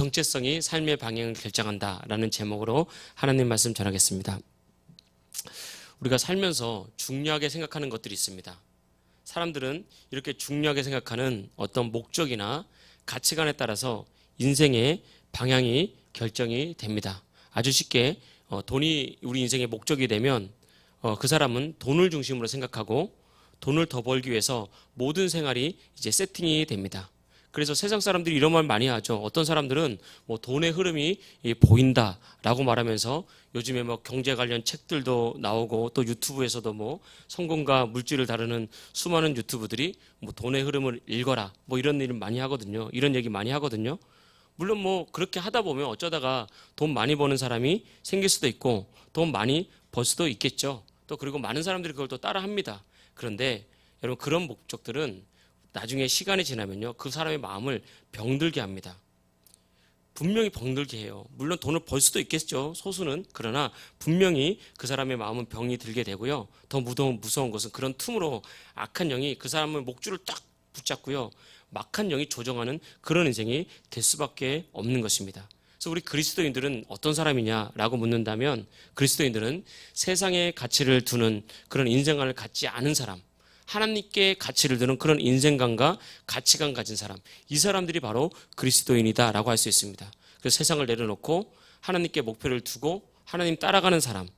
정체성이 삶의 방향을 결정한다라는 제목으로 하나님 말씀 전하겠습니다. 우리가 살면서 중요하게 생각하는 것들이 있습니다. 사람들은 이렇게 중요하게 생각하는 어떤 목적이나 가치관에 따라서 인생의 방향이 결정이 됩니다. 아주 쉽게 어, 돈이 우리 인생의 목적이 되면 어, 그 사람은 돈을 중심으로 생각하고 돈을 더 벌기 위해서 모든 생활이 이제 세팅이 됩니다. 그래서 세상 사람들이 이런 말 많이 하죠. 어떤 사람들은 뭐 돈의 흐름이 이 보인다라고 말하면서 요즘에 뭐 경제 관련 책들도 나오고 또 유튜브에서도 뭐 성공과 물질을 다루는 수많은 유튜브들이 뭐 돈의 흐름을 읽어라 뭐 이런 일을 많이 하거든요. 이런 얘기 많이 하거든요. 물론 뭐 그렇게 하다 보면 어쩌다가 돈 많이 버는 사람이 생길 수도 있고 돈 많이 벌 수도 있겠죠. 또 그리고 많은 사람들이 그걸 또 따라 합니다. 그런데 여러분 그런 목적들은 나중에 시간이 지나면요. 그 사람의 마음을 병들게 합니다. 분명히 병들게 해요. 물론 돈을 벌 수도 있겠죠. 소수는. 그러나 분명히 그 사람의 마음은 병이 들게 되고요. 더 무서운, 무서운 것은 그런 틈으로 악한 영이 그 사람의 목줄을 딱 붙잡고요. 막한 영이 조정하는 그런 인생이 될 수밖에 없는 것입니다. 그래서 우리 그리스도인들은 어떤 사람이냐라고 묻는다면 그리스도인들은 세상의 가치를 두는 그런 인생관을 갖지 않은 사람, 하나님께 가치를 두는 그런 인생관과 가치관 가진 사람, 이 사람들이 바로 그리스도인이다라고 할 수 있습니다. 그래서 세상을 내려놓고 하나님께 목표를 두고 하나님 따라가는 사람,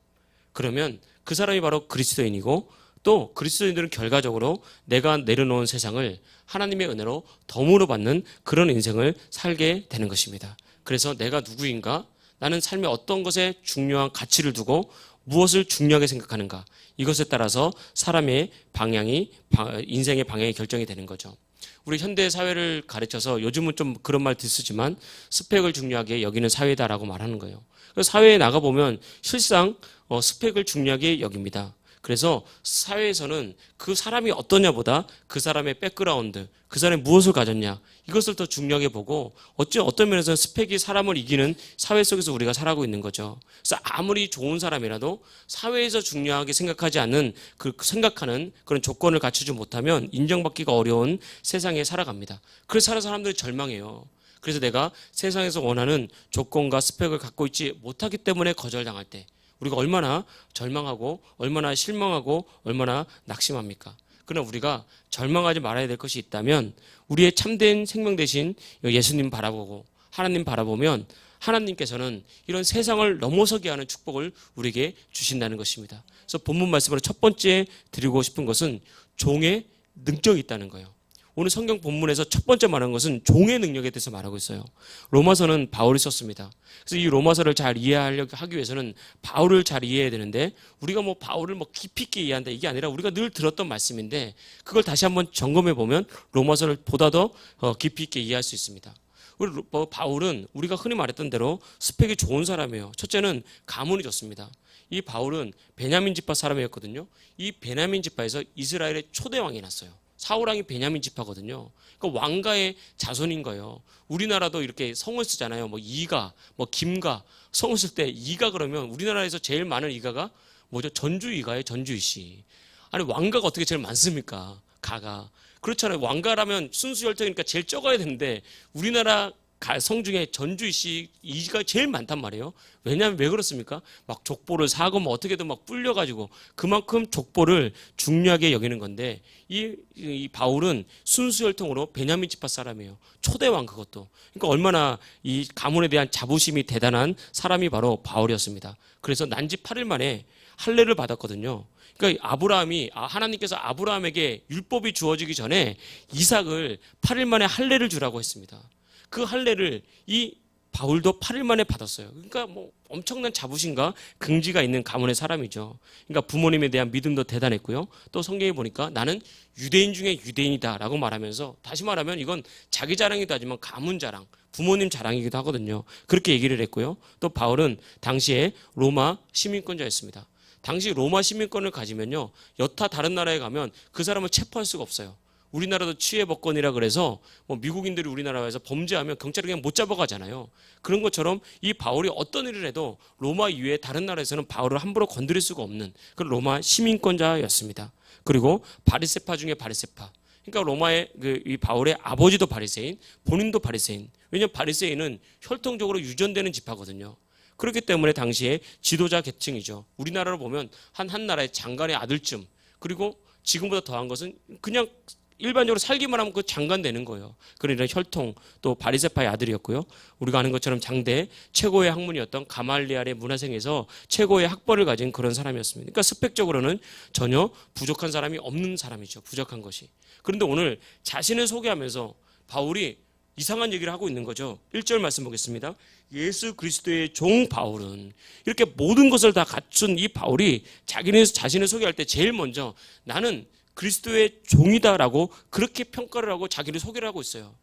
그러면 그 사람이 바로 그리스도인이고 또 그리스도인들은 결과적으로 내가 내려놓은 세상을 하나님의 은혜로 덤으로 받는 그런 인생을 살게 되는 것입니다. 그래서 내가 누구인가? 나는 삶의 어떤 것에 중요한 가치를 두고 무엇을 중요하게 생각하는가? 이것에 따라서 사람의 방향이 인생의 방향이 결정이 되는 거죠. 우리 현대 사회를 가르쳐서 요즘은 좀 그런 말 듣쓰지만 스펙을 중요하게 여기는 사회다라고 말하는 거예요. 사회에 나가 보면 실상 어, 스펙을 중요하게 여깁니다. 그래서 사회에서는 그 사람이 어떠냐보다 그 사람의 백그라운드, 그 사람이 무엇을 가졌냐 이것을 더 중요하게 보고 어찌 어떤 면에서 스펙이 사람을 이기는 사회 속에서 우리가 살아가고 있는 거죠. 그래서 아무리 좋은 사람이라도 사회에서 중요하게 생각하지 않는 그 생각하는 그런 조건을 갖추지 못하면 인정받기가 어려운 세상에 살아갑니다. 그래서 사는 사람들이 절망해요. 그래서 내가 세상에서 원하는 조건과 스펙을 갖고 있지 못하기 때문에 거절당할 때 우리가 얼마나 절망하고 얼마나 실망하고 얼마나 낙심합니까? 그러나 우리가 절망하지 말아야 될 것이 있다면 우리의 참된 생명 대신 예수님 바라보고 하나님 바라보면 하나님께서는 이런 세상을 넘어서게 하는 축복을 우리에게 주신다는 것입니다. 그래서 본문 말씀으로 첫 번째 드리고 싶은 것은 종의 능력이 있다는 거예요. 오늘 성경 본문에서 첫 번째 말한 것은 종의 능력에 대해서 말하고 있어요. 로마서는 바울이 썼습니다. 그래서 이 로마서를 잘 이해하려고 하기 위해서는 바울을 잘 이해해야 되는데 우리가 뭐 바울을 뭐 깊이 있게 이해한다 이게 아니라 우리가 늘 들었던 말씀인데 그걸 다시 한번 점검해 보면 로마서를 보다 더 어, 깊이 있게 이해할 수 있습니다. 우리 뭐 바울은 우리가 흔히 말했던 대로 스펙이 좋은 사람이에요. 첫째는 가문이 좋습니다. 이 바울은 베냐민 지파 사람이었거든요. 이 베냐민 지파에서 이스라엘의 초대 왕이 났어요. 사우랑이 베냐민 지파거든요. 그러니까 왕가의 자손인 거예요. 우리나라도 이렇게 성을 쓰잖아요. 뭐 이가, 뭐 김가 성을 쓸 때 이가 그러면 우리나라에서 제일 많은 이가가 뭐죠? 전주 이가예요. 전주 이 씨. 아니 왕가가 어떻게 제일 많습니까? 가가. 그렇잖아요. 왕가라면 순수 혈통이니까 제일 적어야 되는데 우리나라 성 중에 전주희 씨 이가 제일 많단 말이에요. 왜냐하면 왜 그렇습니까? 막 족보를 사고 뭐 어떻게든 막 불려가지고 그만큼 족보를 중요하게 여기는 건데 이, 이 바울은 순수 혈통으로 베냐민 지파 사람이에요. 초대왕 그것도. 그러니까 얼마나 이 가문에 대한 자부심이 대단한 사람이 바로 바울이었습니다. 그래서 난지 8일 만에 할례를 받았거든요. 그러니까 아브라함이 아, 하나님께서 아브라함에게 율법이 주어지기 전에 이삭을 8일 만에 할례를 주라고 했습니다. 그 할례를 이 바울도 8일 만에 받았어요. 그러니까 뭐 엄청난 자부심과 긍지가 있는 가문의 사람이죠. 그러니까 부모님에 대한 믿음도 대단했고요. 또 성경에 보니까 나는 유대인 중에 유대인이다라고 말하면서 다시 말하면 이건 자기 자랑이기도 하지만 가문 자랑, 부모님 자랑이기도 하거든요. 그렇게 얘기를 했고요. 또 바울은 당시에 로마 시민권자였습니다. 당시 로마 시민권을 가지면요. 여타 다른 나라에 가면 그 사람을 체포할 수가 없어요. 우리나라도 치해법권이라 그래서 뭐 미국인들이 우리나라에서 범죄하면 경찰이 그냥 못 잡아가잖아요. 그런 것처럼 이 바울이 어떤 일을 해도 로마 이외에 다른 나라에서는 바울을 함부로 건드릴 수가 없는 그런 로마 시민권자였습니다. 그리고 바리세파 중에 바리세파. 그러니까 로마의 그 이 바울의 아버지도 바리새인, 본인도 바리새인. 왜냐하면 바리새인은 혈통적으로 유전되는 지파거든요. 그렇기 때문에 당시에 지도자 계층이죠. 우리나라로 보면 한 한 나라의 장관의 아들쯤 그리고 지금보다 더한 것은 그냥 일반적으로 살기만 하면 그 장관 되는 거예요. 그러니까 혈통 또 바리세파의 아들이었고요. 우리가 아는 것처럼 장대 최고의 학문이었던 가말리알의 문화생에서 최고의 학벌을 가진 그런 사람이었습니다. 그러니까 스펙적으로는 전혀 부족한 사람이 없는 사람이죠. 부족한 것이. 그런데 오늘 자신을 소개하면서 바울이 이상한 얘기를 하고 있는 거죠. 1절 말씀 보겠습니다. 예수 그리스도의 종 바울은 이렇게 모든 것을 다 갖춘 이 바울이 자기는 자신을 소개할 때 제일 먼저 나는 그리스도의 종이다라고 그렇게 평가를 하고 자기를 소개를 하고 있어요.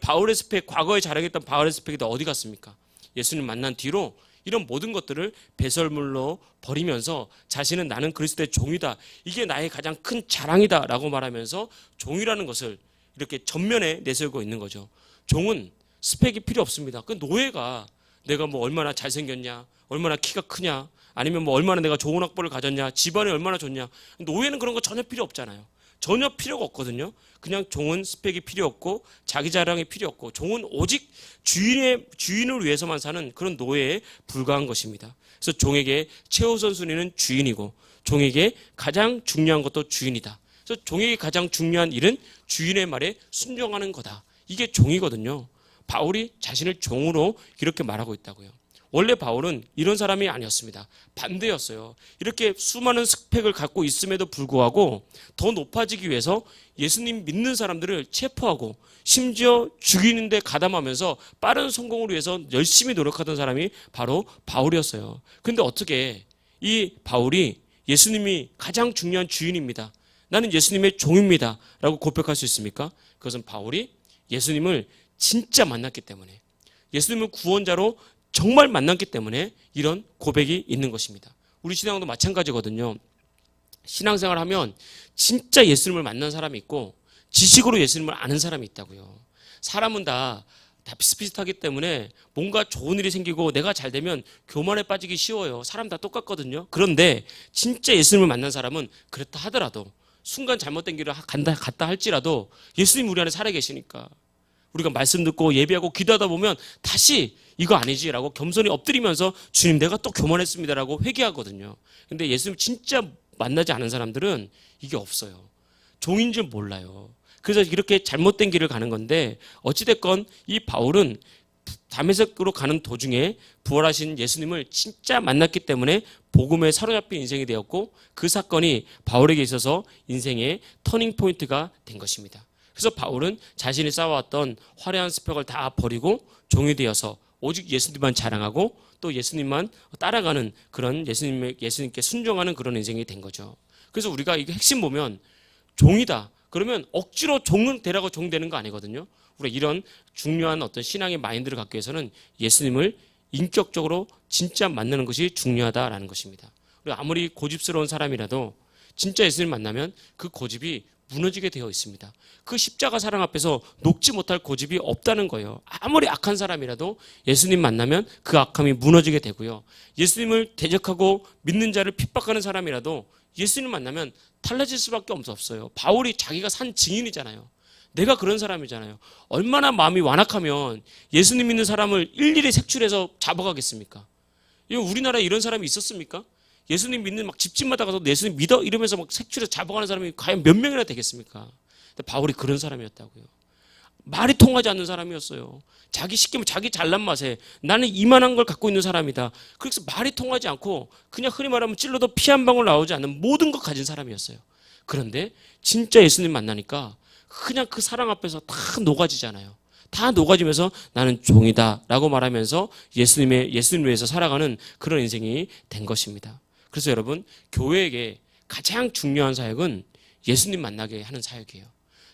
바울의 스펙, 과거에 자랑했던 바울의 스펙이 다 어디 갔습니까? 예수님 만난 뒤로 이런 모든 것들을 배설물로 버리면서 자신은 나는 그리스도의 종이다. 이게 나의 가장 큰 자랑이다 라고 말하면서 종이라는 것을 이렇게 전면에 내세우고 있는 거죠. 종은 스펙이 필요 없습니다. 그 노예가 내가 뭐 얼마나 잘생겼냐, 얼마나 키가 크냐, 아니면 뭐 얼마나 내가 좋은 학벌을 가졌냐, 집안이 얼마나 좋냐. 노예는 그런 거 전혀 필요 없잖아요. 전혀 필요가 없거든요. 그냥 종은 스펙이 필요 없고 자기 자랑이 필요 없고 종은 오직 주인의 주인을 위해서만 사는 그런 노예에 불과한 것입니다. 그래서 종에게 최우선 순위는 주인이고 종에게 가장 중요한 것도 주인이다. 그래서 종에게 가장 중요한 일은 주인의 말에 순종하는 거다. 이게 종이거든요. 바울이 자신을 종으로 이렇게 말하고 있다고요. 원래 바울은 이런 사람이 아니었습니다. 반대였어요. 이렇게 수많은 스펙을 갖고 있음에도 불구하고 더 높아지기 위해서 예수님 믿는 사람들을 체포하고 심지어 죽이는데 가담하면서 빠른 성공을 위해서 열심히 노력하던 사람이 바로 바울이었어요. 근데 어떻게 이 바울이 예수님이 가장 중요한 주인입니다. 나는 예수님의 종입니다. 라고 고백할 수 있습니까? 그것은 바울이 예수님을 진짜 만났기 때문에 예수님을 구원자로 정말 만났기 때문에 이런 고백이 있는 것입니다. 우리 신앙도 마찬가지거든요. 신앙생활 하면 진짜 예수님을 만난 사람이 있고 지식으로 예수님을 아는 사람이 있다고요. 사람은 다, 다 비슷비슷하기 때문에 뭔가 좋은 일이 생기고 내가 잘 되면 교만에 빠지기 쉬워요. 사람 다 똑같거든요. 그런데 진짜 예수님을 만난 사람은 그렇다 하더라도 순간 잘못된 길을 간다, 갔다 할지라도 예수님 우리 안에 살아계시니까 우리가 말씀 듣고 예배하고 기도하다 보면 다시 이거 아니지라고 겸손히 엎드리면서 주님 내가 또 교만했습니다라고 회개하거든요. 근데 예수님 진짜 만나지 않은 사람들은 이게 없어요. 종인 줄 몰라요. 그래서 이렇게 잘못된 길을 가는 건데 어찌됐건 이 바울은 다메섹으로 가는 도중에 부활하신 예수님을 진짜 만났기 때문에 복음에 사로잡힌 인생이 되었고 그 사건이 바울에게 있어서 인생의 터닝 포인트가 된 것입니다. 그래서 바울은 자신이 쌓아왔던 화려한 스펙을 다 버리고 종이 되어서 오직 예수님만 자랑하고 또 예수님만 따라가는 그런 예수님의 예수님께 순종하는 그런 인생이 된 거죠. 그래서 우리가 이게 핵심 보면 종이다. 그러면 억지로 종은 되라고 종 되는 거 아니거든요. 우리가 이런 중요한 어떤 신앙의 마인드를 갖기 위해서는 예수님을 인격적으로 진짜 만나는 것이 중요하다라는 것입니다. 우리 아무리 고집스러운 사람이라도 진짜 예수님 만나면 그 고집이 무너지게 되어 있습니다. 그 십자가 사랑 앞에서 녹지 못할 고집이 없다는 거예요. 아무리 악한 사람이라도 예수님 만나면 그 악함이 무너지게 되고요. 예수님을 대적하고 믿는 자를 핍박하는 사람이라도 예수님 만나면 달라질 수밖에 없어요. 바울이 자기가 산 증인이잖아요. 내가 그런 사람이잖아요. 얼마나 마음이 완악하면 예수님 믿는 사람을 일일이 색출해서 잡아가겠습니까? 우리나라에 이런 사람이 있었습니까? 예수님 믿는 막 집집마다 가서 예수님 믿어 이러면서 막 색출해서 잡아가는 사람이 과연 몇 명이나 되겠습니까? 근데 바울이 그런 사람이었다고요. 말이 통하지 않는 사람이었어요. 자기 시키면 자기 잘난 맛에 나는 이만한 걸 갖고 있는 사람이다. 그래서 말이 통하지 않고 그냥 흔히 말하면 찔러도 피 한 방울 나오지 않는 모든 것 가진 사람이었어요. 그런데 진짜 예수님 만나니까 그냥 그 사랑 앞에서 다 녹아지잖아요. 다 녹아지면서 나는 종이다라고 말하면서 예수님의 예수님 위해서 살아가는 그런 인생이 된 것입니다. 그래서 여러분 교회에게 가장 중요한 사역은 예수님 만나게 하는 사역이에요.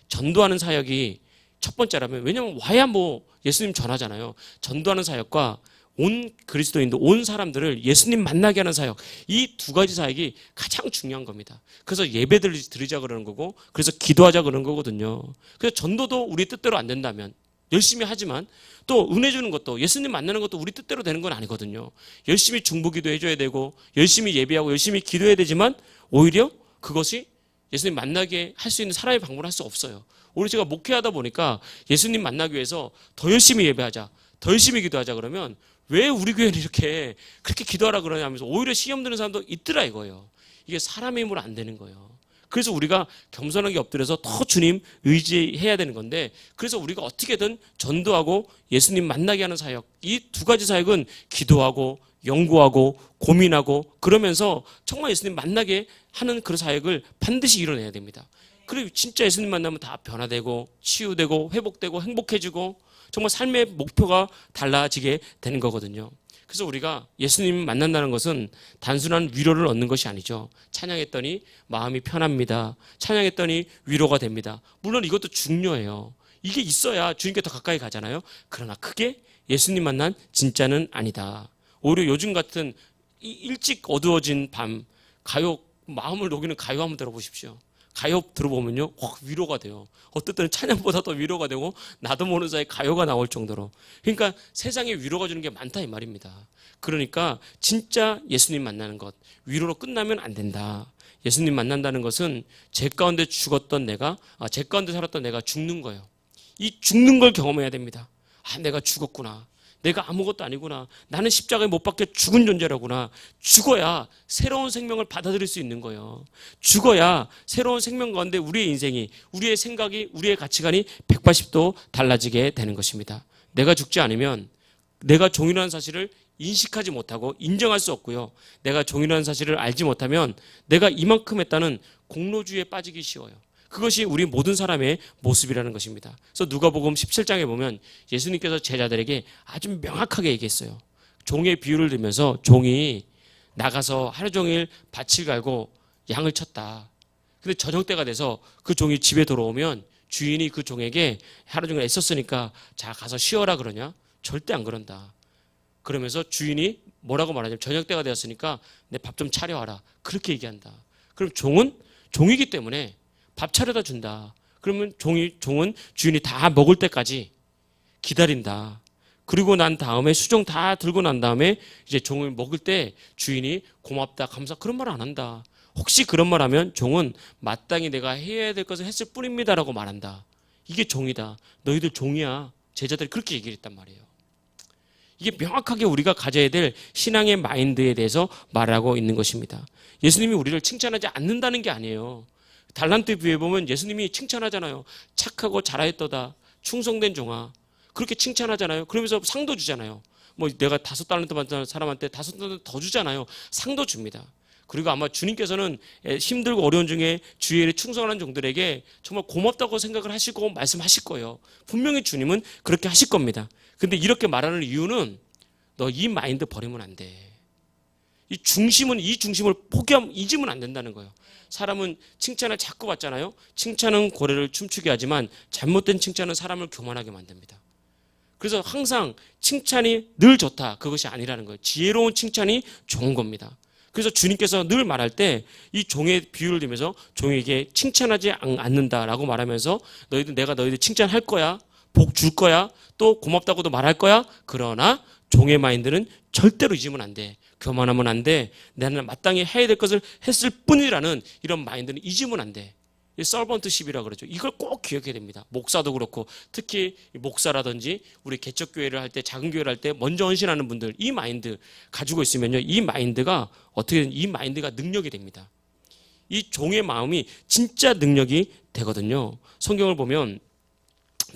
전도하는 사역이 첫 번째라면 왜냐하면 와야 뭐 예수님 전하잖아요. 전도하는 사역과 온 그리스도인도 온 사람들을 예수님 만나게 하는 사역 이 두 가지 사역이 가장 중요한 겁니다. 그래서 예배들 드리자 그러는 거고 그래서 기도하자 그러는 거거든요. 그래서 전도도 우리 뜻대로 안 된다면 열심히 하지만 또 은혜 주는 것도 예수님 만나는 것도 우리 뜻대로 되는 건 아니거든요. 열심히 중보기도 해줘야 되고 열심히 예배하고 열심히 기도해야 되지만 오히려 그것이 예수님 만나게 할 수 있는 사람의 방법을 할 수 없어요. 오히려 제가 목회하다 보니까 예수님 만나기 위해서 더 열심히 예배하자, 더 열심히 기도하자 그러면 왜 우리 교회는 이렇게 그렇게 기도하라 그러냐면서 오히려 시험 드는 사람도 있더라 이거예요. 이게 사람의 힘으로 안 되는 거예요. 그래서 우리가 겸손하게 엎드려서 더 주님 의지해야 되는 건데 그래서 우리가 어떻게든 전도하고 예수님 만나게 하는 사역 이 두 가지 사역은 기도하고 연구하고 고민하고 그러면서 정말 예수님 만나게 하는 그런 사역을 반드시 이뤄내야 됩니다. 그리고 진짜 예수님 만나면 다 변화되고 치유되고 회복되고 행복해지고 정말 삶의 목표가 달라지게 되는 거거든요. 그래서 우리가 예수님 만난다는 것은 단순한 위로를 얻는 것이 아니죠. 찬양했더니 마음이 편합니다. 찬양했더니 위로가 됩니다. 물론 이것도 중요해요. 이게 있어야 주님께 더 가까이 가잖아요. 그러나 크게 예수님 만난 진짜는 아니다. 오히려 요즘 같은 이- 일찍 어두워진 밤 가요 마음을 녹이는 가요 한번 들어보십시오. 가요 들어보면요, 확 위로가 돼요. 어떨 때는 찬양보다 더 위로가 되고 나도 모르는 사이에 가요가 나올 정도로. 그러니까 세상에 위로가 주는 게 많다 이 말입니다. 그러니까 진짜 예수님 만나는 것 위로로 끝나면 안 된다. 예수님 만난다는 것은 제 가운데 죽었던 내가, 아, 제 가운데 살았던 내가 죽는 거예요. 이 죽는 걸 경험해야 됩니다. 아, 내가 죽었구나. 내가 아무것도 아니구나. 나는 십자가에 못 박혀 죽은 존재라구나. 죽어야 새로운 생명을 받아들일 수 있는 거예요. 죽어야 새로운 생명 가운데 우리의 인생이, 우리의 생각이, 우리의 가치관이 180도 달라지게 되는 것입니다. 내가 죽지 않으면 내가 종이라는 사실을 인식하지 못하고 인정할 수 없고요. 내가 종이라는 사실을 알지 못하면 내가 이만큼 했다는 공로주의에 빠지기 쉬워요. 그것이 우리 모든 사람의 모습이라는 것입니다. 그래서 누가복음 17장에 보면 예수님께서 제자들에게 아주 명확하게 얘기했어요. 종의 비유를 들면서 종이 나가서 하루 종일 밭을 갈고 양을 쳤다. 근데 저녁 때가 돼서 그 종이 집에 돌아오면 주인이 그 종에게 하루 종일 애썼으니까 자 가서 쉬어라 그러냐? 절대 안 그런다. 그러면서 주인이 뭐라고 말하냐면 저녁 때가 되었으니까 내 밥 좀 차려와라. 그렇게 얘기한다. 그럼 종은 종이기 때문에 밥 차려다 준다. 그러면 종이 종은 주인이 다 먹을 때까지 기다린다. 그리고 난 다음에 수종 다 들고 난 다음에 이제 종을 먹을 때 주인이 고맙다, 감사 그런 말 안 한다. 혹시 그런 말 하면 종은 마땅히 내가 해야 될 것을 했을 뿐입니다라고 말한다. 이게 종이다. 너희들 종이야. 제자들이 그렇게 얘기를 했단 말이에요. 이게 명확하게 우리가 가져야 될 신앙의 마인드에 대해서 말하고 있는 것입니다. 예수님이 우리를 칭찬하지 않는다는 게 아니에요. 달란트 비유에 보면 예수님이 칭찬하잖아요. 착하고 잘하였도다. 충성된 종아. 그렇게 칭찬하잖아요. 그러면서 상도 주잖아요. 뭐 내가 다섯 달란트 받은 사람한테 다섯 달란트 더 주잖아요. 상도 줍니다. 그리고 아마 주님께서는 힘들고 어려운 중에 주의에 충성하는 종들에게 정말 고맙다고 생각을 하시고 말씀하실 거예요. 분명히 주님은 그렇게 하실 겁니다. 근데 이렇게 말하는 이유는 너 이 마인드 버리면 안 돼. 이 중심은 이 중심을 포기하면 잊으면 안 된다는 거예요. 사람은 칭찬을 자꾸 받잖아요. 칭찬은 고래를 춤추게 하지만 잘못된 칭찬은 사람을 교만하게 만듭니다. 그래서 항상 칭찬이 늘 좋다. 그것이 아니라는 거예요. 지혜로운 칭찬이 좋은 겁니다. 그래서 주님께서 늘 말할 때 이 종의 비유를 들면서 종에게 칭찬하지 않- 않는다라고 말하면서 너희들 내가 너희들 칭찬할 거야. 복 줄 거야. 또 고맙다고도 말할 거야. 그러나 종의 마인드는 절대로 잊으면 안 돼. 교만하면 안 돼. 나는 마땅히 해야 될 것을 했을 뿐이라는 이런 마인드는 잊으면 안 돼. 이 서번트십이라 그러죠. 이걸 꼭 기억해야 됩니다. 목사도 그렇고 특히 목사라든지 우리 개척 교회를 할 때 작은 교회를 할 때 먼저 헌신하는 분들 이 마인드 가지고 있으면요. 이 마인드가 어떻게든 이 마인드가 능력이 됩니다. 이 종의 마음이 진짜 능력이 되거든요. 성경을 보면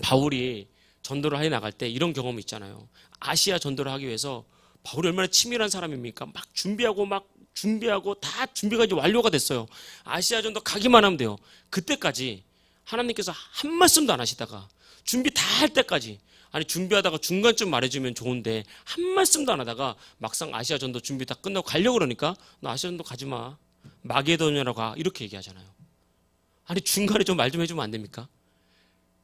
바울이 전도를 해 나갈 때 이런 경험이 있잖아요. 아시아 전도를 하기 위해서 바울이 얼마나 치밀한 사람입니까? 막 준비하고 막 준비하고 다 준비가 이제 완료가 됐어요. 아시아 전도 가기만 하면 돼요. 그때까지 하나님께서 한 말씀도 안 하시다가 준비 다 할 때까지 아니 준비하다가 중간쯤 말해주면 좋은데 한 말씀도 안 하다가 막상 아시아 전도 준비 다 끝나고 가려고 그러니까 너 아시아 전도 가지 마. 마게도냐로 가. 이렇게 얘기하잖아요. 아니 중간에 좀 말 좀 해주면 안 됩니까?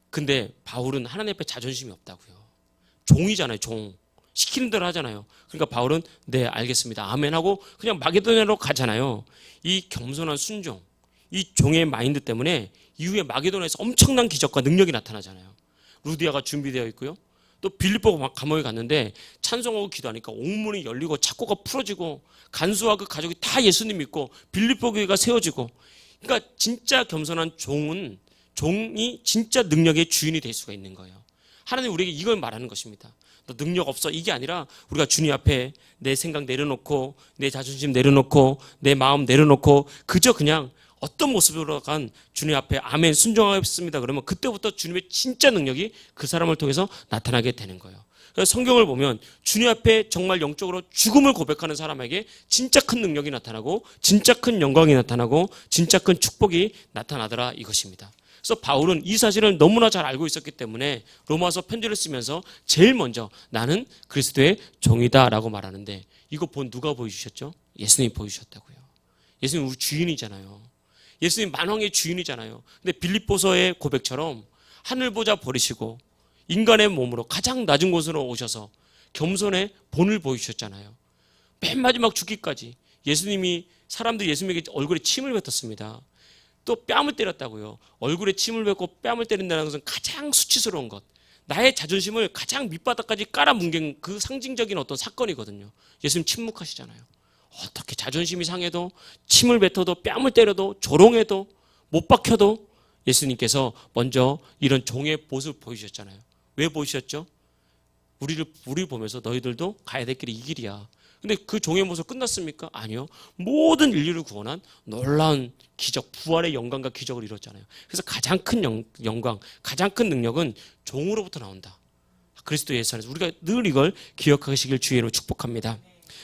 근데 바울은 하나님 앞에 자존심이 없다고요. 종이잖아요, 종. 시키는 대로 하잖아요. 그러니까 바울은 네, 알겠습니다. 아멘 하고 그냥 마게도냐로 가잖아요. 이 겸손한 순종, 이 종의 마인드 때문에 이후에 마게도냐에서 엄청난 기적과 능력이 나타나잖아요. 루디아가 준비되어 있고요. 또 빌립보 감옥에 갔는데 찬송하고 기도하니까 옥문이 열리고 착고가 풀어지고 간수와 그 가족이 다 예수님 믿고 빌립보 교회가 세워지고 그러니까 진짜 겸손한 종은 종이 진짜 능력의 주인이 될 수가 있는 거예요. 하나님 우리에게 이걸 말하는 것입니다. 너 능력 없어 이게 아니라 우리가 주님 앞에 내 생각 내려놓고 내 자존심 내려놓고 내 마음 내려놓고 그저 그냥 어떤 모습으로 간 주님 앞에 아멘 순종하겠습니다. 그러면 그때부터 주님의 진짜 능력이 그 사람을 통해서 나타나게 되는 거예요. 그래서 성경을 보면 주님 앞에 정말 영적으로 죽음을 고백하는 사람에게 진짜 큰 능력이 나타나고 진짜 큰 영광이 나타나고 진짜 큰 축복이 나타나더라 이것입니다. 그래서 바울은 이 사실을 너무나 잘 알고 있었기 때문에 로마서 편지를 쓰면서 제일 먼저 나는 그리스도의 종이다라고 말하는데 이거 본 누가 보여주셨죠? 예수님이 보여주셨다고요. 예수님 우리 주인이잖아요. 예수님 만왕의 주인이잖아요. 근데 빌립보서의 고백처럼 하늘 보자 버리시고 인간의 몸으로 가장 낮은 곳으로 오셔서 겸손의 본을 보여주셨잖아요. 맨 마지막 죽기까지 예수님이 사람들이 예수님에게 얼굴에 침을 뱉었습니다. 또 뺨을 때렸다고요. 얼굴에 침을 뱉고 뺨을 때린다는 것은 가장 수치스러운 것. 나의 자존심을 가장 밑바닥까지 깔아뭉갠 그 상징적인 어떤 사건이거든요. 예수님 침묵하시잖아요. 어떻게 자존심이 상해도 침을 뱉어도 뺨을 때려도 조롱해도 못 박혀도 예수님께서 먼저 이런 종의 모습을 보여주셨잖아요. 왜 보이셨죠? 우리를 우리 보면서 너희들도 가야 될 길이 이 길이야. 근데 그 종의 모습 끝났습니까? 아니요. 모든 인류를 구원한 놀라운 기적, 부활의 영광과 기적을 이뤘잖아요. 그래서 가장 큰 영, 영광, 가장 큰 능력은 종으로부터 나온다. 그리스도 예수 안에서 우리가 늘 이걸 기억하시길 주의로 축복합니다.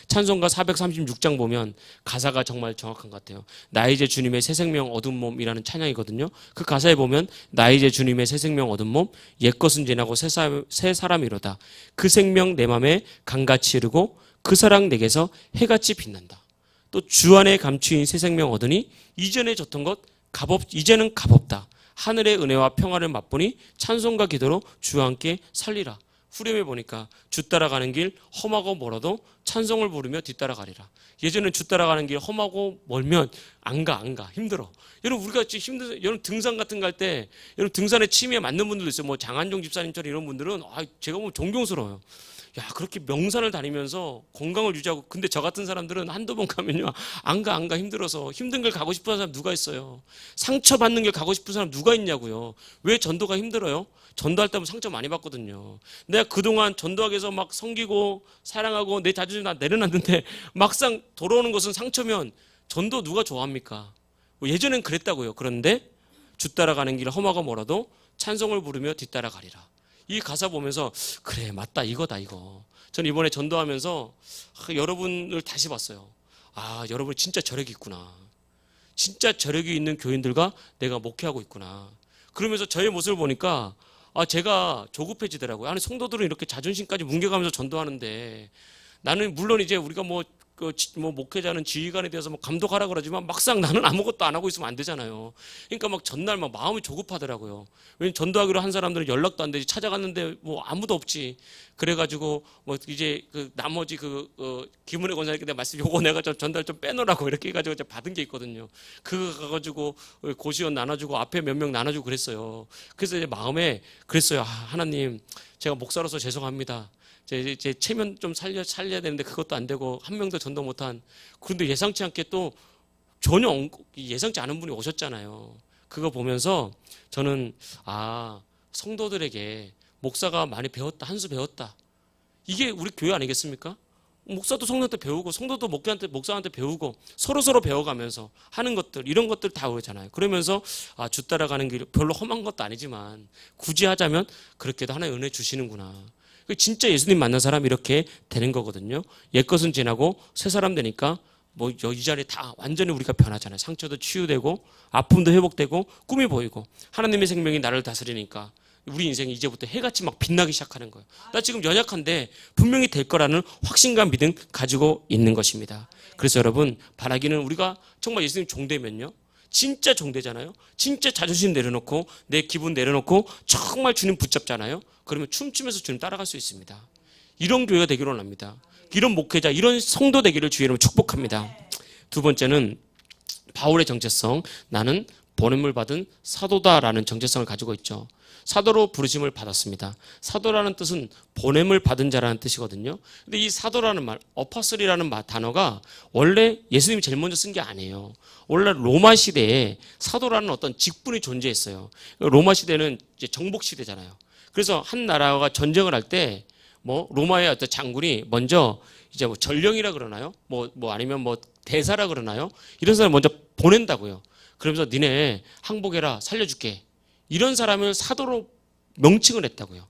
찬송가 436장 보면 가사가 정말 정확한 것 같아요. 나 이제 주님의 새 생명 얻은 몸이라는 찬양이거든요. 그 가사에 보면 나 이제 주님의 새 생명 얻은 몸 옛것은 지나고 새, 사, 새 사람이로다. 그 생명 내 맘에 강같이 흐르고 그 사랑 내게서 해같이 빛난다. 또 주 안에 감추인 새 생명 얻으니 이전에 줬던 것 값없 이제는 값없다. 하늘의 은혜와 평화를 맛보니 찬송과 기도로 주와 함께 살리라. 후렴에 보니까 주 따라가는 길 험하고 멀어도 찬송을 부르며 뒤따라가리라. 예전엔 주 따라가는 길 험하고 멀면 안 가, 안 가. 힘들어. 여러분, 우리가 지금 힘들, 여러분 등산 같은 거 할 때, 여러분 등산에 취미에 맞는 분들도 있어요. 뭐 장한종 집사님처럼 이런 분들은, 아, 제가 보면 존경스러워요. 야, 그렇게 명산을 다니면서 건강을 유지하고, 근데 저 같은 사람들은 한두 번 가면요, 안 가, 안 가 힘들어서 힘든 걸 가고 싶은 사람 누가 있어요? 상처받는 길 가고 싶은 사람 누가 있냐고요? 왜 전도가 힘들어요? 전도할 때면 상처 많이 받거든요. 내가 그동안 위해서 막 섬기고 사랑하고 내 자 존심 다 내려놨는데 막상 돌아오는 것은 상처면 전도 누가 좋아합니까? 뭐 예전엔 그랬다고요. 그런데 주 따라가는 길 험하고 멀어도 찬송을 부르며 뒤따라가리라. 이 가사 보면서 그래 맞다 이거다 이거. 전 이번에 전도하면서 아, 여러분을 다시 봤어요. 아 여러분 진짜 저력이 있구나. 진짜 저력이 있는 교인들과 내가 목회하고 있구나. 그러면서 저의 모습을 보니까 아 제가 조급해지더라고요. 아니 성도들은 이렇게 자존심까지 뭉개가면서 전도하는데 나는 물론 이제 우리가 뭐 그, 지- 뭐 목회자는 지휘관에 대해서 뭐 감독하라 그러지만 막상 나는 아무것도 안 하고 있으면 안 되잖아요. 그러니까 막 전날 막 마음이 조급하더라고요. 왜냐면 전도하기로 한 사람들은 연락도 안 되지 찾아갔는데 뭐 아무도 없지. 그래가지고 뭐 이제 그 나머지 그 어, 김은혜 권사님께 내가 말씀 요거 내가 좀 전달 좀 빼놓으라고 이렇게 해가지고 이제 받은 게 있거든요. 그거 가가지고 고시원 나눠주고 앞에 몇 명 나눠주고 그랬어요. 그래서 이제 마음에 그랬어요. 아, 하나님 제가 목사로서 죄송합니다. 제, 제 체면 좀 살려 살려야 되는데 그것도 안 되고 한 명도 전도 못한 그런데 예상치 않게 또 전혀 엉- 예상치 않은 분이 오셨잖아요. 그거 보면서 저는 아 성도들에게 목사가 많이 배웠다 한 수 배웠다 이게 우리 교회 아니겠습니까? 목사도 성도한테 배우고 성도도 목사한테 목사한테 배우고 서로 서로 배워가면서 하는 것들 이런 것들 다 오잖아요. 그러면서 아 주 따라가는 길 별로 험한 것도 아니지만 굳이 하자면 그렇게도 하나의 은혜 주시는구나. 그 진짜 예수님 만난 사람이 이렇게 되는 거거든요. 옛 것은 지나고 새 사람 되니까 뭐 이 자리에 다 완전히 우리가 변하잖아요. 상처도 치유되고 아픔도 회복되고 꿈이 보이고 하나님의 생명이 나를 다스리니까 우리 인생이 이제부터 해같이 막 빛나기 시작하는 거예요. 나 지금 연약한데 분명히 될 거라는 확신과 믿음 가지고 있는 것입니다. 그래서 여러분 바라기는 우리가 정말 예수님 종되면요. 진짜 종되잖아요. 진짜 자존심 내려놓고 내 기분 내려놓고 정말 주님 붙잡잖아요. 그러면 춤추면서 주님 따라갈 수 있습니다. 이런 교회가 되기를 원합니다. 이런 목회자, 이런 성도 되기를 주의 이름으로 축복합니다. 두 번째는 바울의 정체성. 나는 보냄을 받은 사도다라는 정체성을 가지고 있죠. 사도로 부르심을 받았습니다. 사도라는 뜻은 보냄을 받은 자라는 뜻이거든요. 근데 이 사도라는 말, 어퍼슬이라는 마- 단어가 원래 예수님이 제일 먼저 쓴 게 아니에요. 원래 로마 시대에 사도라는 어떤 직분이 존재했어요. 로마 시대는 이제 정복 시대잖아요. 그래서 한 나라가 전쟁을 할 때 뭐 로마의 어떤 장군이 먼저 이제 뭐 전령이라 그러나요? 뭐뭐 아니면 뭐 대사라 그러나요? 이런 사람 먼저 보낸다고요. 그러면서 니네 항복해라 살려줄게. 이런 사람을 사도로 명칭을 했다고요.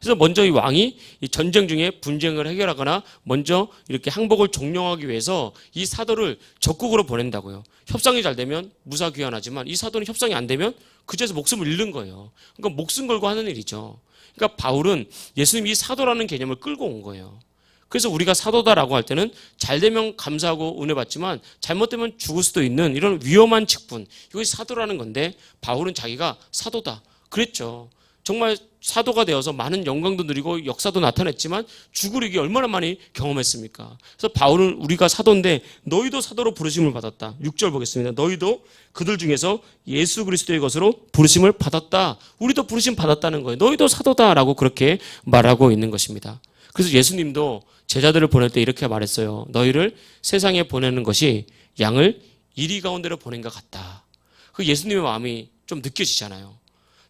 그래서 먼저 이 왕이 이 전쟁 중에 분쟁을 해결하거나 먼저 이렇게 항복을 종료하기 위해서 이 사도를 적국으로 보낸다고요. 협상이 잘 되면 무사 귀환하지만 이 사도는 협상이 안 되면 그제서 목숨을 잃는 거예요. 그러니까 목숨 걸고 하는 일이죠. 그러니까 바울은 예수님이 사도라는 개념을 끌고 온 거예요. 그래서 우리가 사도다라고 할 때는 잘 되면 감사하고 은혜 받지만 잘못되면 죽을 수도 있는 이런 위험한 직분 이것이 사도라는 건데 바울은 자기가 사도다 그랬죠. 정말 사도가 되어서 많은 영광도 누리고 역사도 나타냈지만 죽을 일이 얼마나 많이 경험했습니까? 그래서 바울은 우리가 사도인데 너희도 사도로 부르심을 받았다. 6절 보겠습니다. 너희도 그들 중에서 예수 그리스도의 것으로 부르심을 받았다. 우리도 부르심 받았다는 거예요. 너희도 사도다라고 그렇게 말하고 있는 것입니다. 그래서 예수님도 제자들을 보낼 때 이렇게 말했어요. 너희를 세상에 보내는 것이 양을 이리 가운데로 보낸 것 같다. 그 예수님의 마음이 좀 느껴지잖아요.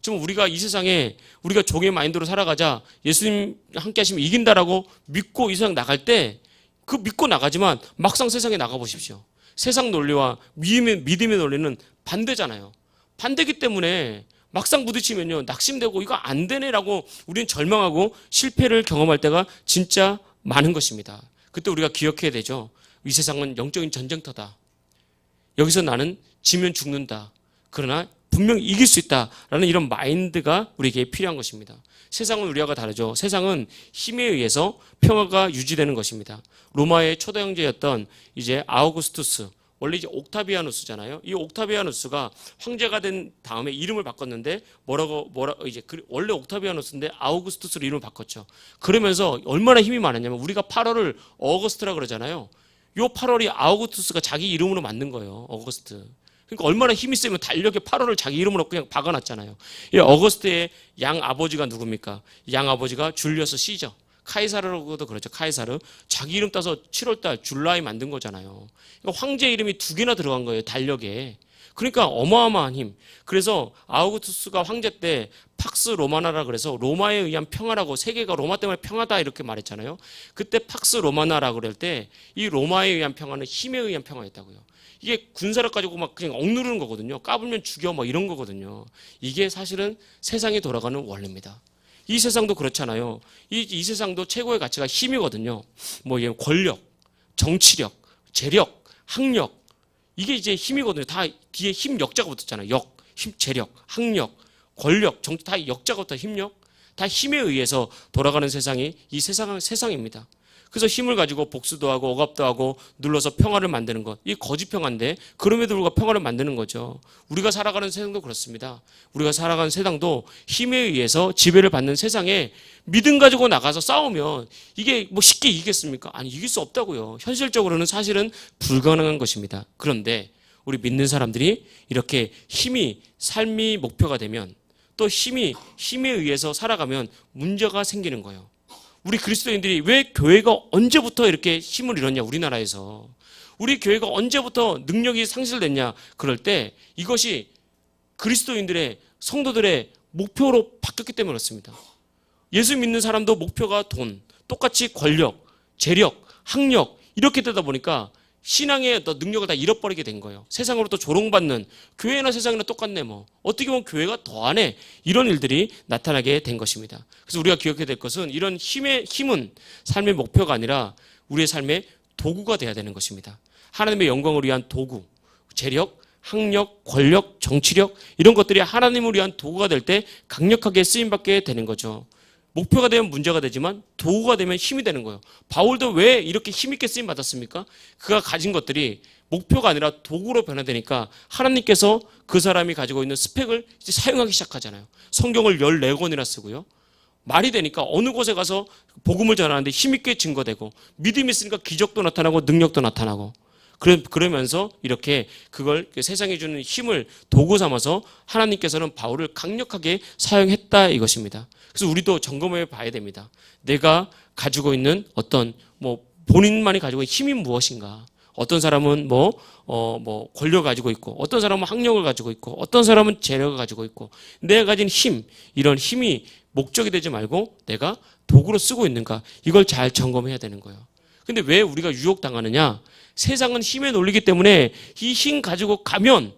지금 우리가 이 세상에 우리가 종의 마인드로 살아가자 예수님 함께 하시면 이긴다라고 믿고 이 세상 나갈 때 그 믿고 나가지만 막상 세상에 나가 보십시오. 세상 논리와 믿음의 논리는 반대잖아요. 반대기 때문에 막상 부딪히면요 낙심되고 이거 안 되네라고 우리는 절망하고 실패를 경험할 때가 진짜 많은 것입니다. 그때 우리가 기억해야 되죠. 이 세상은 영적인 전쟁터다. 여기서 나는 지면 죽는다. 그러나 분명히 이길 수 있다라는 이런 마인드가 우리에게 필요한 것입니다. 세상은 우리와가 다르죠. 세상은 힘에 의해서 평화가 유지되는 것입니다. 로마의 초대 형제였던 이제 아우구스투스 원래 이제 옥타비아누스잖아요. 이 옥타비아누스가 황제가 된 다음에 이름을 바꿨는데 뭐라고 뭐라 이제 그- 원래 옥타비아누스인데 아우구스투스로 이름을 바꿨죠. 그러면서 얼마나 힘이 많았냐면 우리가 8월을 어거스트라 그러잖아요. 요 8월이 아우구스투스가 자기 이름으로 만든 거예요. 어거스트. 그러니까 얼마나 힘이 세면 달력에 8월을 자기 이름으로 그냥 박아놨잖아요. 이 어거스트의 양 아버지가 누굽니까? 양 아버지가 줄리어스 시저. 카이사르로도 그렇죠. 카이사르. 자기 이름 따서 7월달 줄라이 만든 거잖아요. 그러니까 황제 이름이 두 개나 들어간 거예요. 달력에. 그러니까 어마어마한 힘. 그래서 아우구스투스가 황제 때 팍스 로마나라 그래서 로마에 의한 평화라고 세계가 로마 때문에 평화다 이렇게 말했잖아요. 그때 팍스 로마나라 그럴 때 이 로마에 의한 평화는 힘에 의한 평화였다고요. 이게 군사력 가지고 막 그냥 억누르는 거거든요. 까불면 죽여 뭐 이런 거거든요. 이게 사실은 세상이 돌아가는 원리입니다. 이 세상도 그렇잖아요. 이, 이 세상도 최고의 가치가 힘이거든요. 뭐 이게 권력, 정치력, 재력, 학력 이게 이제 힘이거든요. 다 뒤에 힘 역자가 붙었잖아요. 역, 힘, 재력, 학력, 권력, 정, 다 역자가 붙어 힘력. 다 힘에 의해서 돌아가는 세상이 이 세상 세상입니다. 그래서 힘을 가지고 복수도 하고 억압도 하고 눌러서 평화를 만드는 것. 이 거짓 평화인데 그럼에도 불구하고 평화를 만드는 거죠. 우리가 살아가는 세상도 그렇습니다. 우리가 살아가는 세상도 힘에 의해서 지배를 받는 세상에 믿음 가지고 나가서 싸우면 이게 뭐 쉽게 이기겠습니까? 아니 이길 수 없다고요. 현실적으로는 사실은 불가능한 것입니다. 그런데 우리 믿는 사람들이 이렇게 힘이 삶이 목표가 되면 또 힘이 힘에 의해서 살아가면 문제가 생기는 거예요. 우리 그리스도인들이 왜 교회가 언제부터 이렇게 힘을 잃었냐 우리나라에서 우리 교회가 언제부터 능력이 상실됐냐 그럴 때 이것이 그리스도인들의 성도들의 목표로 바뀌었기 때문에 그렇습니다. 예수 믿는 사람도 목표가 돈, 똑같이 권력, 재력, 학력 이렇게 되다 보니까 신앙의 어떤 능력을 다 잃어버리게 된 거예요. 세상으로 또 조롱받는 교회나 세상이나 똑같네 뭐 어떻게 보면 교회가 더하네 이런 일들이 나타나게 된 것입니다. 그래서 우리가 기억해야 될 것은 이런 힘의 힘은 삶의 목표가 아니라 우리의 삶의 도구가 돼야 되는 것입니다. 하나님의 영광을 위한 도구, 재력, 학력, 권력, 정치력 이런 것들이 하나님을 위한 도구가 될 때 강력하게 쓰임 받게 되는 거죠. 목표가 되면 문제가 되지만 도구가 되면 힘이 되는 거예요. 바울도 왜 이렇게 힘있게 쓰임 받았습니까? 그가 가진 것들이 목표가 아니라 도구로 변화되니까 하나님께서 그 사람이 가지고 있는 스펙을 이제 사용하기 시작하잖아요. 성경을 14권이나 쓰고요. 말이 되니까 어느 곳에 가서 복음을 전하는데 힘있게 증거되고 믿음이 있으니까 기적도 나타나고 능력도 나타나고 그러, 그러면서 이렇게 그걸 그 세상에 주는 힘을 도구 삼아서 하나님께서는 바울을 강력하게 사용했다 이것입니다. 그래서 우리도 점검해 봐야 됩니다. 내가 가지고 있는 어떤 뭐 본인만이 가지고 있는 힘이 무엇인가? 어떤 사람은 뭐, 어, 뭐, 권력 가지고 있고, 어떤 사람은 학력을 가지고 있고, 어떤 사람은 재력을 가지고 있고, 내가 가진 힘, 이런 힘이 목적이 되지 말고 내가 도구로 쓰고 있는가, 이걸 잘 점검해야 되는 거예요. 근데 왜 우리가 유혹당하느냐? 세상은 힘에 놀리기 때문에 이 힘 가지고 가면,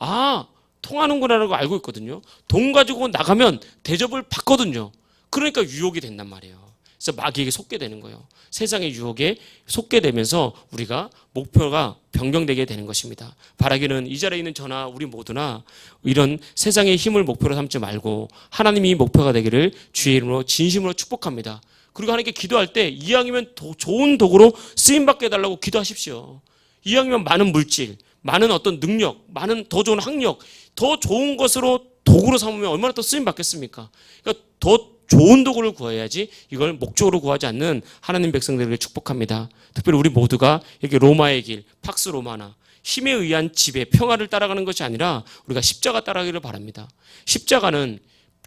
아, 통하는구나라고 알고 있거든요. 돈 가지고 나가면 대접을 받거든요. 그러니까 유혹이 된단 말이에요. 그래서 마귀에게 속게 되는 거예요. 세상의 유혹에 속게 되면서 우리가 목표가 변경되게 되는 것입니다. 바라기는 이 자리에 있는 저나 우리 모두나 이런 세상의 힘을 목표로 삼지 말고 하나님이 목표가 되기를 주의 이름으로 진심으로 축복합니다. 그리고 하나님께 기도할 때 이왕이면 도- 좋은 도구로 쓰임 받게 해달라고 기도하십시오. 이왕이면 많은 물질, 많은 어떤 능력, 많은 더 좋은 학력, 더 좋은 것으로 도구로 삼으면 얼마나 더 쓰임 받겠습니까? 그러니까 더 좋은 도구를 구해야지 이걸 목적으로 구하지 않는 하나님 백성들에게 축복합니다. 특별히 우리 모두가 이렇게 로마의 길, 팍스 로마나 힘에 의한 지배, 평화를 따라가는 것이 아니라 우리가 십자가 따라가기를 바랍니다. 십자가는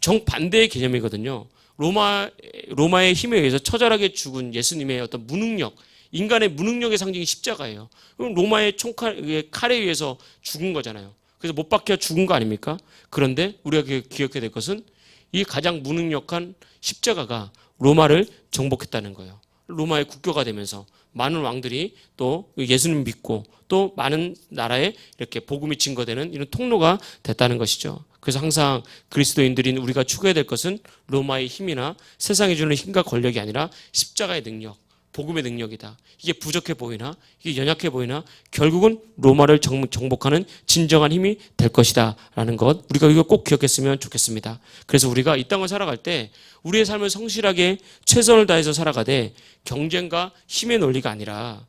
정반대의 개념이거든요. 로마, 로마의 힘에 의해서 처절하게 죽은 예수님의 어떤 무능력, 인간의 무능력의 상징이 십자가예요. 그럼 로마의 총칼, 칼에 의해서 죽은 거잖아요. 그래서 못 박혀 죽은 거 아닙니까? 그런데 우리가 기- 기억해야 될 것은 이 가장 무능력한 십자가가 로마를 정복했다는 거예요. 로마의 국교가 되면서 많은 왕들이 또 예수님 믿고 또 많은 나라에 이렇게 복음이 증거되는 이런 통로가 됐다는 것이죠. 그래서 항상 그리스도인들인 우리가 추구해야 될 것은 로마의 힘이나 세상이 주는 힘과 권력이 아니라 십자가의 능력, 복음의 능력이다. 이게 부족해 보이나 이게 연약해 보이나 결국은 로마를 정- 정복하는 진정한 힘이 될 것이다 라는 것 우리가 이거 꼭 기억했으면 좋겠습니다. 그래서 우리가 이 땅을 살아갈 때 우리의 삶을 성실하게 최선을 다해서 살아가되 경쟁과 힘의 논리가 아니라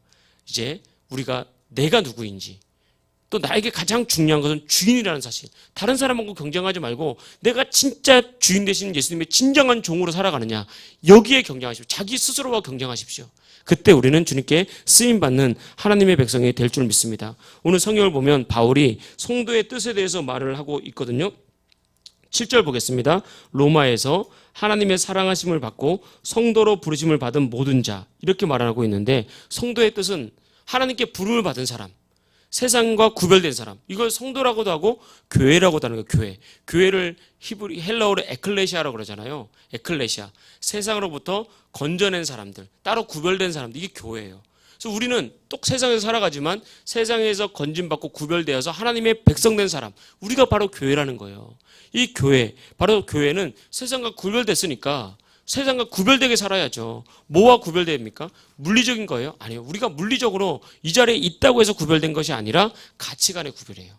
이제 우리가 내가 누구인지 또 나에게 가장 중요한 것은 주인이라는 사실. 다른 사람하고 경쟁하지 말고 내가 진짜 주인 되시는 예수님의 진정한 종으로 살아가느냐. 여기에 경쟁하십시오. 자기 스스로와 경쟁하십시오. 그때 우리는 주님께 쓰임 받는 하나님의 백성이 될 줄 믿습니다. 오늘 성경을 보면 바울이 성도의 뜻에 대해서 말을 하고 있거든요. 7절 보겠습니다. 로마에서 하나님의 사랑하심을 받고 성도로 부르심을 받은 모든 자 이렇게 말하고 있는데 성도의 뜻은 하나님께 부름을 받은 사람 세상과 구별된 사람. 이걸 성도라고도 하고 교회라고도 하는 거예요. 교회. 교회를 히브리 헬라어로 에클레시아라고 그러잖아요. 에클레시아. 세상으로부터 건져낸 사람들, 따로 구별된 사람들. 이게 교회예요. 그래서 우리는 똑 세상에서 살아가지만 세상에서 건진받고 구별되어서 하나님의 백성된 사람. 우리가 바로 교회라는 거예요. 이 교회, 바로 교회는 세상과 구별됐으니까 세상과 구별되게 살아야죠. 뭐와 구별됩니까? 물리적인 거예요? 아니요. 우리가 물리적으로 이 자리에 있다고 해서 구별된 것이 아니라 가치관의 구별이에요.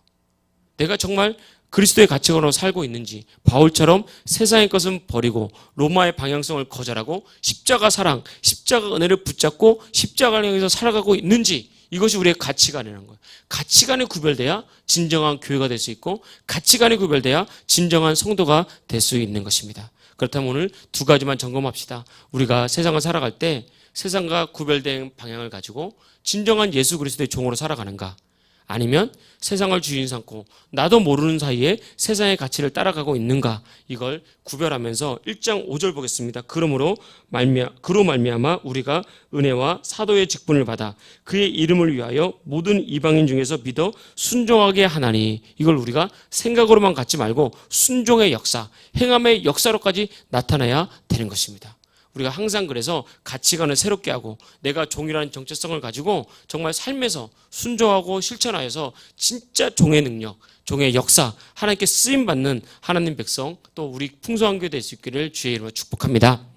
내가 정말 그리스도의 가치관으로 살고 있는지 바울처럼 세상의 것은 버리고 로마의 방향성을 거절하고 십자가 사랑, 십자가 은혜를 붙잡고 십자가를 향해서 살아가고 있는지 이것이 우리의 가치관이라는 거예요. 가치관에 구별돼야 진정한 교회가 될 수 있고 가치관에 구별돼야 진정한 성도가 될 수 있는 것입니다. 그렇다면 오늘 두 가지만 점검합시다. 우리가 세상을 살아갈 때 세상과 구별된 방향을 가지고 진정한 예수 그리스도의 종으로 살아가는가? 아니면 세상을 주인 삼고 나도 모르는 사이에 세상의 가치를 따라가고 있는가? 이걸 구별하면서 1장 5절 보겠습니다. 그러므로 말미암 그로 말미암아 우리가 은혜와 사도의 직분을 받아 그의 이름을 위하여 모든 이방인 중에서 믿어 순종하게 하나니 이걸 우리가 생각으로만 갖지 말고 순종의 역사, 행함의 역사로까지 나타나야 되는 것입니다. 우리가 항상 그래서 가치관을 새롭게 하고 내가 종이라는 정체성을 가지고 정말 삶에서 순종하고 실천하여서 진짜 종의 능력, 종의 역사, 하나님께 쓰임 받는 하나님 백성 또 우리 풍성한 교회 될 수 있기를 주의 이름으로 축복합니다.